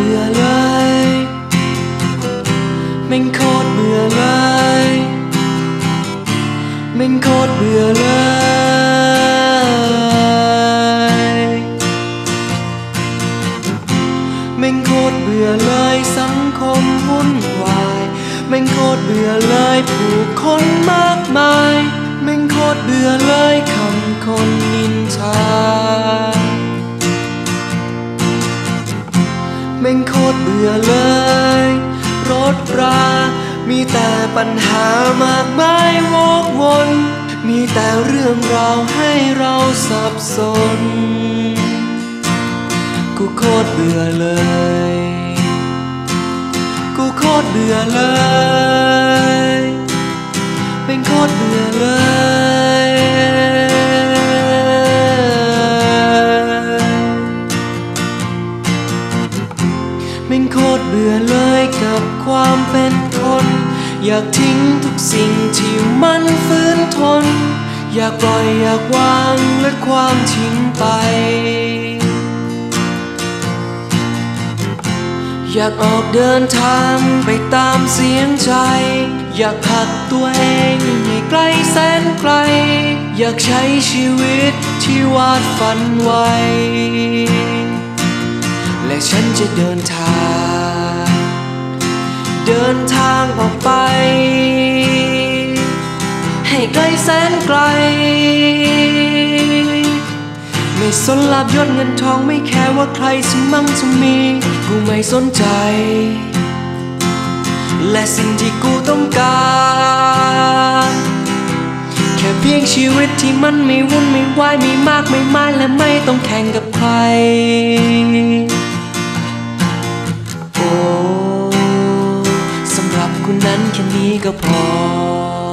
เบื่อเลยแม่งโคตรเบื่อเลยแม่งโคตรเบื่อเลยแม่งโคตรเบื่อเลยสังคมวุ่นวายแม่งโคตรเบื่อเลยผู้คนมากมายแม่งโคตรเบื่อเลยคำคนนิ บื่อเลย รถรา มีแต่ปัญหามากมายวกวน มีแต่เรื่องราวให้เราสับสน กูโคตรเบื่อเลย กูโคตรเบื่อเลย เป็นโคตรเบื่อเลย โคตรเบื่อเลยกับความเป็นคน อยากทิ้งทุกสิ่งที่มันฝืนทน อยากปล่อยอยากวางและความทิ้งไป อยากออกเดินทางไปตามเสียงใจ อยากผลักตัวเองให้ไกลแสนไกล อยากใช้ชีวิตที่วาดฝันไว้ ฉันจะเดินทาง เดินทางออกไป ให้ไกลแสนไกล ไม่สนลาบยศเงินทองไม่แค่ว่าใครจะมั่งจะมี กูไม่สนใจ และสิ่งที่กูต้องการ แค่เพียงชีวิตที่มันไม่วุ่นไม่วายไม่มากไม่มายและไม่ต้องแข่งกับใคร คนนั้นแค่นี้ก็พอ